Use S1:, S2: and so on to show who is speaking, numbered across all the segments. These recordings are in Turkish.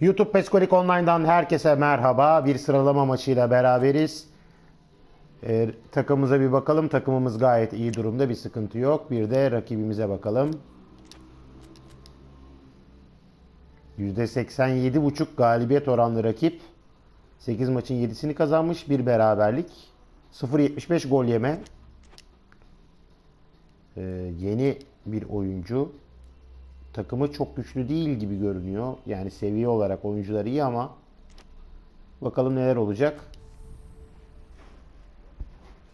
S1: YouTube Peskolik Online'dan herkese merhaba. Bir sıralama maçıyla beraberiz. Ee, takımımıza bir bakalım. Takımımız gayet iyi durumda. Bir sıkıntı yok. Bir de rakibimize bakalım. %87.5 galibiyet oranlı rakip. 8 maçın 7'sini kazanmış. Bir beraberlik. 0.75 gol yeme. Ee, yeni bir oyuncu. Takımı çok güçlü değil gibi görünüyor. Yani seviye olarak oyuncular iyi ama bakalım neler olacak.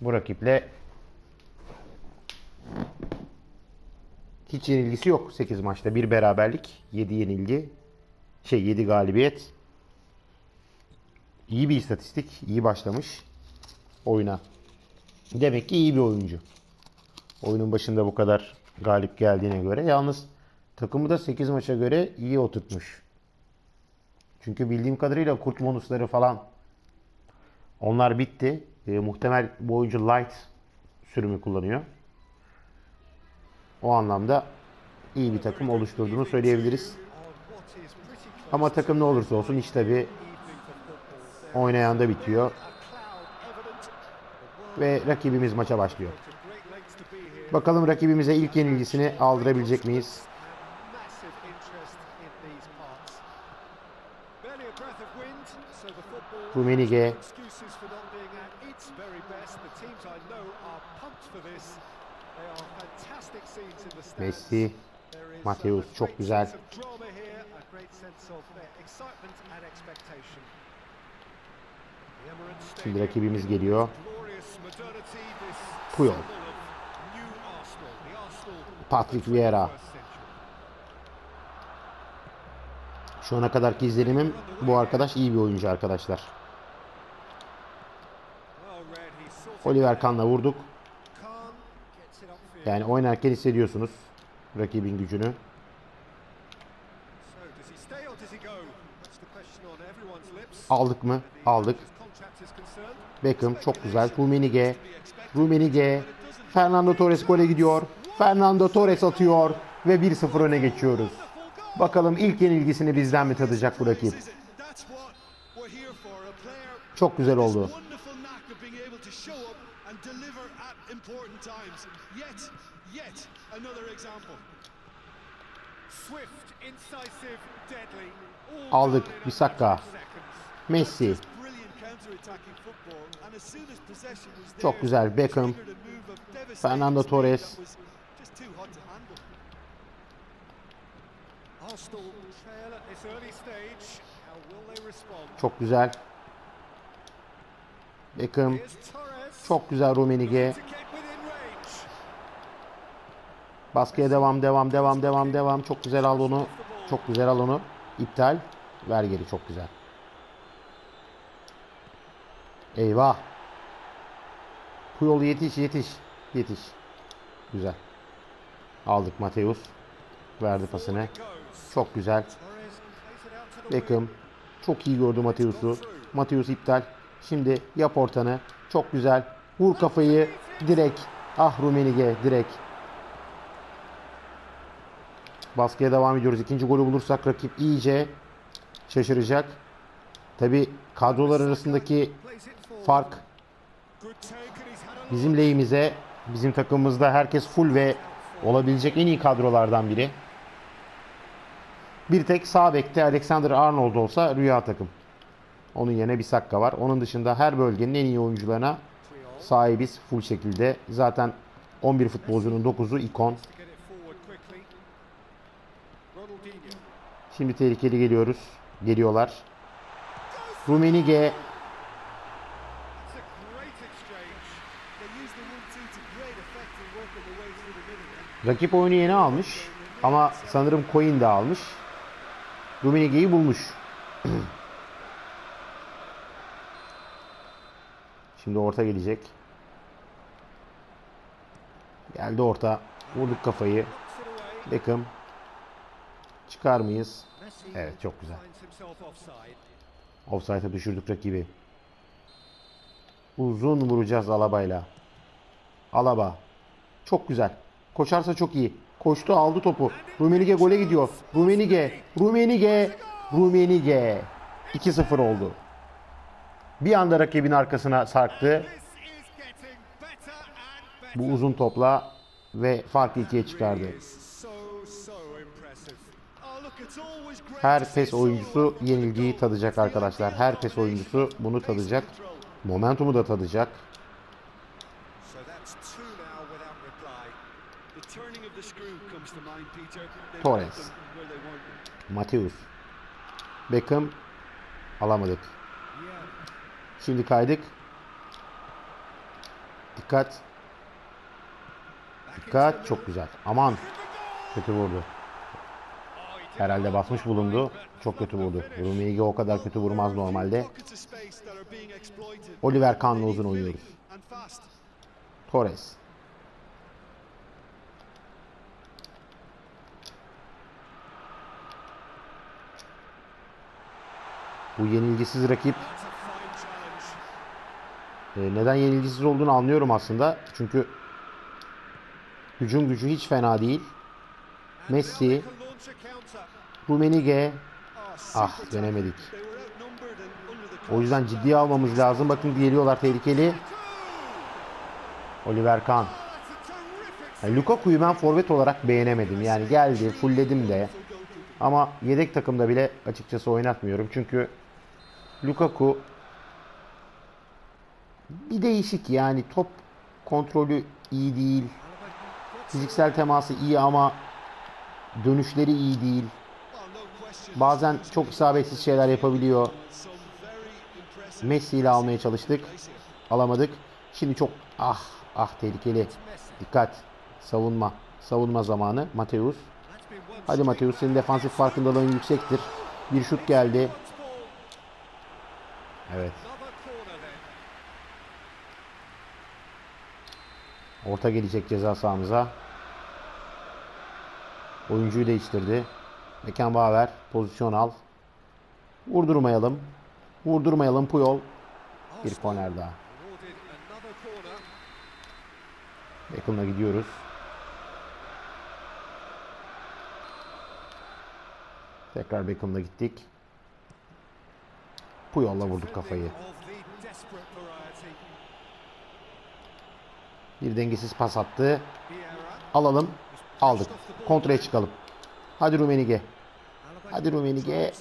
S1: Bu rakiple hiç yenilgisi yok 8 maçta. Bir beraberlik, 7 yenilgi. Şey 7 galibiyet. İyi bir istatistik. iyi başlamış oyuna. Demek ki iyi bir oyuncu. Oyunun başında bu kadar galip geldiğine göre. Yalnız takımı da 8 maça göre iyi oturtmuş. Çünkü bildiğim kadarıyla kurt bonusları falan onlar bitti. E, muhtemel bu oyuncu light sürümü kullanıyor. O anlamda iyi bir takım oluşturduğunu söyleyebiliriz. Ama takım ne olursa olsun iş tabi oynayan da bitiyor. Ve rakibimiz maça başlıyor. Bakalım rakibimize ilk yenilgisini aldırabilecek miyiz? Rumenige. Messi, Mateus çok güzel. Şimdi rakibimiz geliyor. Puyol. Patrick Vieira. Şu ana kadarki izlenimim bu arkadaş iyi bir oyuncu arkadaşlar. Oliver Kahn'la vurduk. Yani oynarken hissediyorsunuz rakibin gücünü. Aldık mı? Aldık. Beckham çok güzel. Rumenige. Rumenige. Fernando Torres gole gidiyor. Fernando Torres atıyor. Ve 1-0 öne geçiyoruz. Bakalım ilk yenilgisini bizden mi tadacak bu rakip? Çok güzel oldu. Aldık. Bisakka. Messi. Çok güzel. Beckham. Fernando Torres. Çok güzel. Beckham. Çok güzel Rumenige. Baskıya devam, devam, devam, devam, devam. Çok güzel al onu. Çok güzel al onu. İptal. Ver geri. Çok güzel. Eyvah. Puyol yetiş, yetiş. Yetiş. Güzel. Aldık Mateus. Verdi pasını. Çok güzel. Beckham. Çok iyi gördü Mateus'u. Mateus iptal. Şimdi yap ortanı. Çok güzel. Vur kafayı. Direkt. Ah Rumenige direkt. Baskıya devam ediyoruz. İkinci golü bulursak rakip iyice şaşıracak. Tabi kadrolar arasındaki fark bizim lehimize. Bizim takımımızda herkes full ve olabilecek en iyi kadrolardan biri. Bir tek sağ bekte Alexander Arnold olsa rüya takım. Onun yerine bir Sakka var. Onun dışında her bölgenin en iyi oyuncularına sahibiz full şekilde. Zaten 11 futbolcunun 9'u ikon. Şimdi tehlikeli geliyoruz. Geliyorlar. Rumenige rakip oyunu yeni almış. Ama sanırım coin de almış. Rumenige'yi bulmuş. Şimdi orta gelecek. Geldi orta. Vurduk kafayı. Beckham. Çıkar mıyız? Evet çok güzel. Offside'a düşürdük rakibi. Uzun vuracağız Alaba'yla. Alaba. Çok güzel. Koşarsa çok iyi. Koştu aldı topu. Rumenige gole gidiyor. Rumenige. Rumenige. Rummenigge 2-0 oldu. Bir anda rakibin arkasına sarktı. Bu uzun topla ve farkı ikiye çıkardı. Her pes oyuncusu yenilgiyi tadacak arkadaşlar. Her pes oyuncusu bunu tadacak. Momentumu da tadacak. Torres. Mateus. Beckham alamadık. Şimdi kaydık. Dikkat. Dikkat. Çok güzel. Aman. Kötü vurdu. Herhalde basmış bulundu. Çok kötü vurdu. Rummenigge o kadar kötü vurmaz normalde. Oliver Kahn'la uzun oynuyoruz. Torres. Bu yenilgisiz rakip e, neden yenilgisiz olduğunu anlıyorum aslında. Çünkü hücum gücü hiç fena değil. Messi,
S2: Oh,
S1: ah dönemedik. O yüzden ciddiye almamız lazım. Bakın geliyorlar tehlikeli. Oliver Kahn. Yani Lukaku'yu ben forvet olarak beğenemedim. Yani geldi, fullledim de. Ama yedek takımda bile açıkçası oynatmıyorum. Çünkü Lukaku bir değişik yani top kontrolü iyi değil. Fiziksel teması iyi ama dönüşleri iyi değil. Bazen çok isabetsiz şeyler yapabiliyor. Messi ile almaya çalıştık. Alamadık. Şimdi çok ah ah tehlikeli. Dikkat. Savunma. Savunma zamanı. Mateus. Hadi Mateus senin defansif farkındalığın yüksektir. Bir şut geldi. Evet. Orta gelecek ceza sahamıza. Oyuncuyu değiştirdi. Beckenbauer pozisyon al. Vurdurmayalım. Vurdurmayalım Puyol. Bir korner daha. Beckham'la gidiyoruz. Tekrar Beckham'la gittik. Puyol'la vurduk kafayı. Bir dengesiz pas attı. Alalım. Aldık. Kontraya çıkalım. Hadi Rumenige. Hadi Rumenige.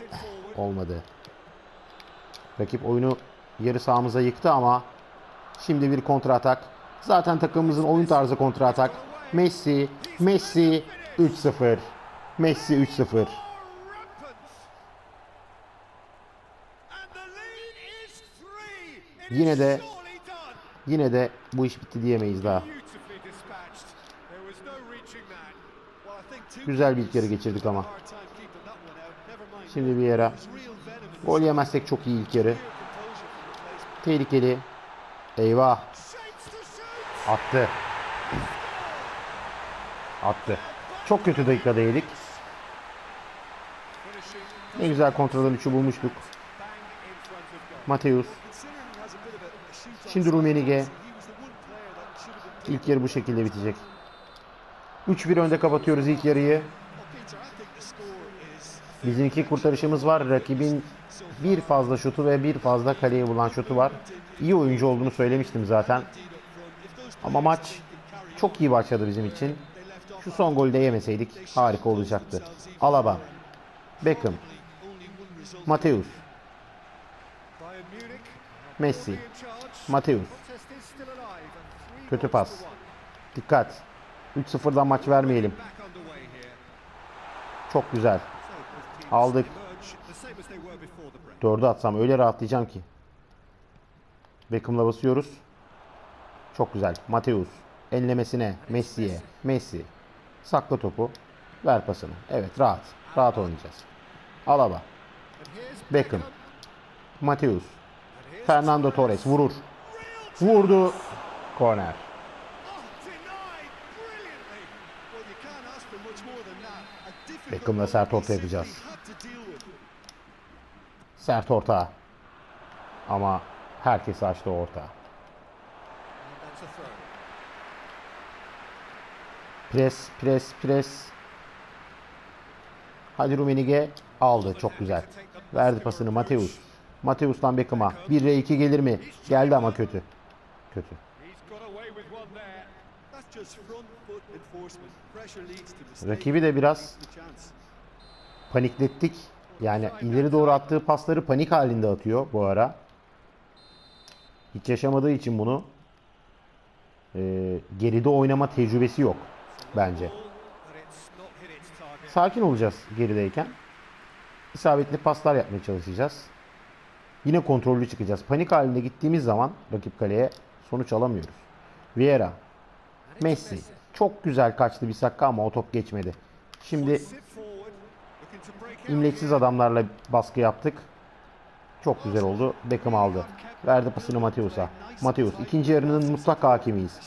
S1: Olmadı. Rakip oyunu yarı sahamıza yıktı ama şimdi bir kontra atak. Zaten takımımızın oyun tarzı kontra atak. Messi, Messi 3-0. Messi 3-0. Yine de-. Yine de bu iş bitti diyemeyiz daha. Güzel bir ilk yarı geçirdik ama. Şimdi bir yere. Gol yemezsek çok iyi ilk yarı. Tehlikeli. Eyvah. Attı. Attı. Çok kötü dakikada yedik. Ne güzel kontrolden üçü bulmuştuk. Mateus.
S2: Have been
S1: İlk yarı bu şekilde bitecek. 3-1 önde kapatıyoruz ilk yarıyı. Bizim iki kurtarışımız var. Rakibin bir fazla şutu ve bir fazla kaleye bulan şutu var. İyi oyuncu olduğunu söylemiştim zaten. Ama maç çok iyi başladı bizim için. Şu son golü de yemeseydik harika olacaktı. Alaba, Beckham. Mateus, Messi. Mateus. Kötü pas. Dikkat. 3-0'dan maç vermeyelim. Çok güzel. Aldık. Dördü atsam öyle rahatlayacağım ki. Beckham'la basıyoruz. Çok güzel. Mateus. Enlemesine. Messi'ye. Messi. Sakla topu. Ver pasını. Evet rahat. Rahat oynayacağız. Alaba. Beckham. Mateus. Fernando Torres vurur. Vurdu. Korner. Beckham'la sert orta yapacağız. Sert orta. Ama herkes açtı orta. Pres, pres, pres. Hadi Rumenige aldı. Çok güzel. Verdi pasını Mateus. Mateus'tan Beckham'a. 1'e 2 gelir mi? Geldi ama kötü. Kötü. Rakibi de biraz paniklettik. Yani ileri doğru attığı pasları panik halinde atıyor bu ara. Hiç yaşamadığı için bunu e, geride oynama tecrübesi yok bence. Sakin olacağız gerideyken. İsabetli paslar yapmaya çalışacağız. Yine kontrollü çıkacağız. Panik halinde gittiğimiz zaman rakip kaleye sonuç alamıyoruz. Vieira, Messi. Çok güzel kaçtı bir sakka ama o top geçmedi. Şimdi imleksiz adamlarla baskı yaptık. Çok güzel oldu. Beckham aldı. Verdi pasını Mateus'a. Mateus ikinci yarının mutlak hakimiyiz.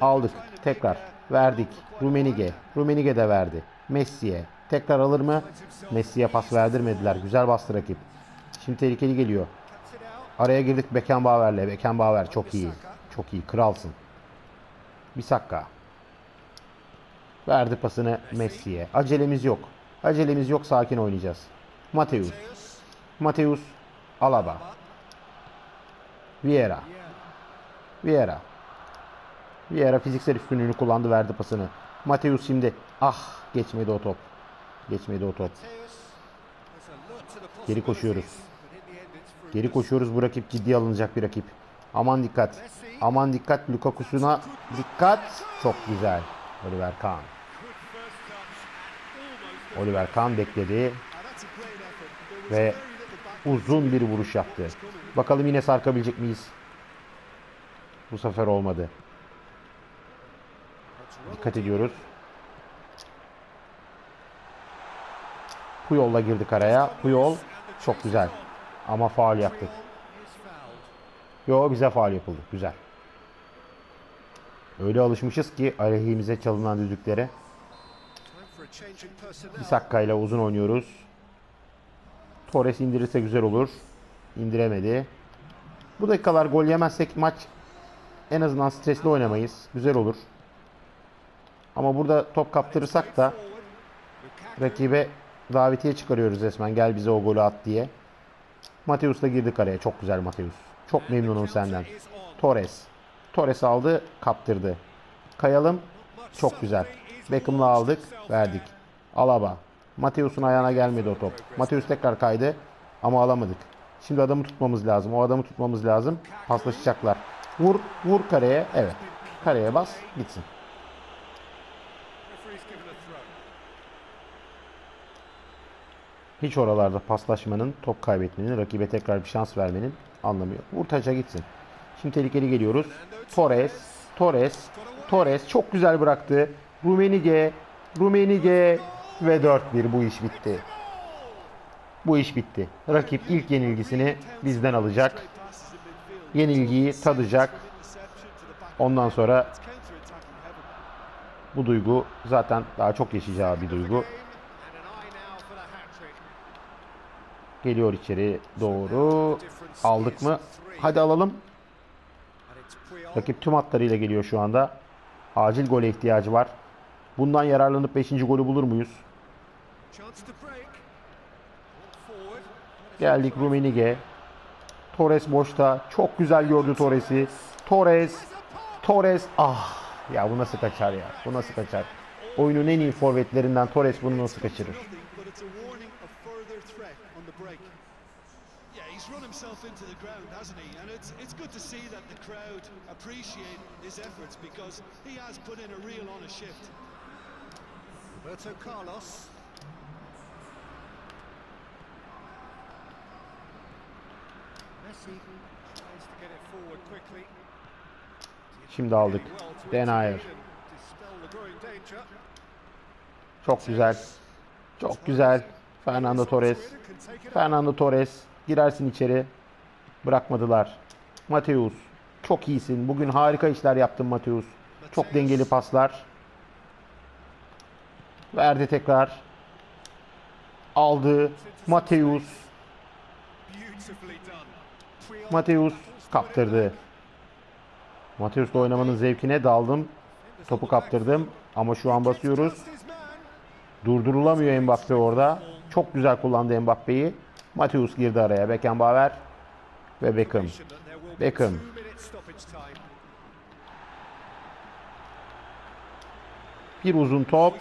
S1: Aldık. Tekrar. Verdik. Rumenige. Rumenige de verdi. Messi'ye. Tekrar alır mı? Messi'ye pas verdirmediler. Güzel bastı rakip. Şimdi tehlikeli geliyor. Araya girdik Beckenbauer'le. Beckenbauer çok iyi. Çok iyi. Kralsın. Bisakka. Verdi pasını Messi'ye. Acelemiz yok. Acelemiz yok. Sakin oynayacağız. Mateus. Mateus. Alaba. Vieira. Vieira. Vieira fiziksel üstünlüğünü kullandı verdi pasını. Mateus şimdi. Ah geçmedi o top. Geçmedi o top. Geri koşuyoruz. Geri koşuyoruz. Bu rakip ciddiye alınacak bir rakip. Aman dikkat. Aman dikkat. Lukaku'suna dikkat. Çok güzel. Oliver Kahn. Oliver Kahn bekledi ve uzun bir vuruş yaptı. Bakalım yine sarkabilecek miyiz? Bu sefer olmadı. Dikkat ediyoruz. Puyol'la girdik araya. Puyol çok güzel. Ama faul yaptık. Yo bize faul yapıldı. Güzel. Öyle alışmışız ki aleyhimize çalınan düdüklere.
S2: Time for a change in personnel.
S1: Bisakka ile uzun oynuyoruz. Torres indirirse güzel olur. İndiremedi. Bu dakikalar gol yemezsek maç en azından stresli oynamayız. Güzel olur. Ama burada top kaptırırsak da rakibe davetiye çıkarıyoruz resmen. Gel bize o golü at diye. Mateus da girdi kareye. Çok güzel Mateus. Çok memnunum senden. Torres. Torres aldı, kaptırdı. Kayalım. Çok güzel. Beckham'la aldık, verdik. Alaba. Mateus'un ayağına gelmedi o top. Mateus tekrar kaydı ama alamadık. Şimdi adamı tutmamız lazım. O adamı tutmamız lazım. Paslaşacaklar. Vur, vur kareye. Evet. Kareye bas, gitsin. Hiç oralarda paslaşmanın, top kaybetmenin, rakibe tekrar bir şans vermenin anlamı yok. Vur taça gitsin. Şimdi tehlikeli geliyoruz. Torres, Torres, Torres çok güzel bıraktı. Rumenige, Rumenige ve 4-1 bu iş bitti. Bu iş bitti. Rakip ilk yenilgisini bizden alacak. Yenilgiyi tadacak. Ondan sonra bu duygu zaten daha çok yaşayacağı bir duygu. Geliyor içeri doğru. Aldık mı? Hadi alalım. Rakip tüm hatlarıyla geliyor şu anda. Acil gole ihtiyacı var. Bundan yararlanıp 5. golü bulur muyuz? Geldik Rumenige. Torres boşta. Çok güzel gördü Torres'i. Torres. Torres. Ah. Ya bu nasıl kaçar ya? Bu nasıl kaçar? Oyunun en iyi forvetlerinden Torres bunu nasıl kaçırır?
S3: Himself into the ground, hasn't he? And it's it's good to see that the crowd appreciate his efforts because he has put in a real honest shift.
S2: Roberto Carlos. Messi tries to get it forward quickly.
S1: Şimdi aldık.
S2: Well to
S1: Denayer.
S2: intervene and dispel the growing danger.
S1: Çok güzel. Çok güzel. Fernando Torres.
S2: Can take it up.
S1: Fernando Torres. Girersin içeri. Bırakmadılar. Mateus. Çok iyisin. Bugün harika işler yaptın Mateus. Çok dengeli paslar. Verdi tekrar. Aldı. Mateus. Mateus kaptırdı. Mateus'la oynamanın zevkine daldım. Topu kaptırdım. Ama şu an basıyoruz. Durdurulamıyor Mbappe orada. Çok güzel kullandı Mbappe'yi. Mateus girdi araya. Beckenbauer ve Beckham. Beckham. Bir uzun top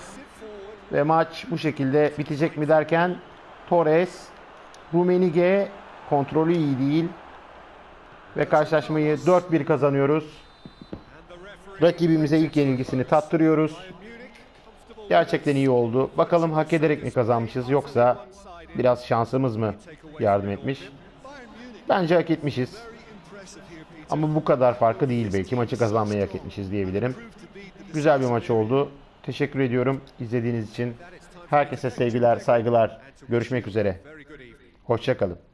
S1: ve maç bu şekilde bitecek mi derken Torres, Rumenige kontrolü iyi değil ve karşılaşmayı 4-1 kazanıyoruz. Rakibimize ilk yenilgisini tattırıyoruz. Gerçekten iyi oldu. Bakalım hak ederek mi kazanmışız yoksa biraz şansımız mı yardım etmiş? Bence hak etmişiz. Ama bu kadar farkı değil belki. Maçı kazanmayı hak etmişiz diyebilirim. Güzel bir maç oldu. Teşekkür ediyorum izlediğiniz için. Herkese sevgiler, saygılar. Görüşmek üzere. Hoşçakalın.